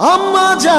আম্মা যা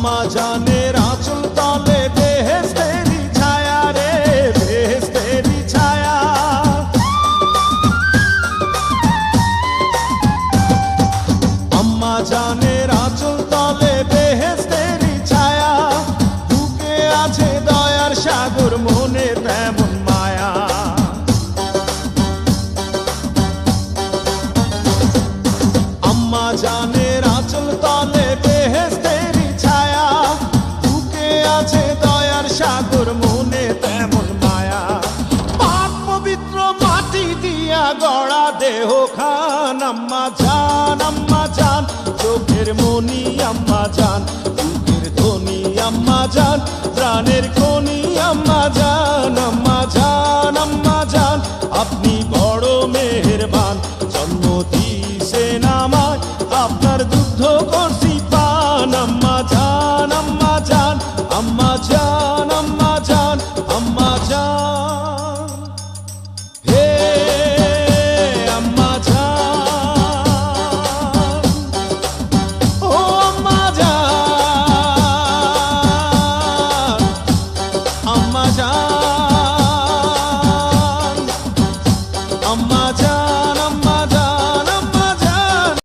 আম্মা জানের আঁচল তলে বেহেস্তেরি ছায়া রে বেহেস্তেরি ছায়া। আম্মা জানের দিয়া গড়া দেহ খান, আম্মা জান আম্মা জান। চোখের মনি, আম্মা জান। বুকের ধনি, আম্মা জান। প্রাণের খনি আম্মা জান আম্মা জান আম্মা জান। আপনি বড় মেহেরবান, জন্ম দিয়েছেন আমায় আপনার দুগ্ধ করছি পান আম্মা জান আম্মা জান। আম্মা জান। Amma Jaan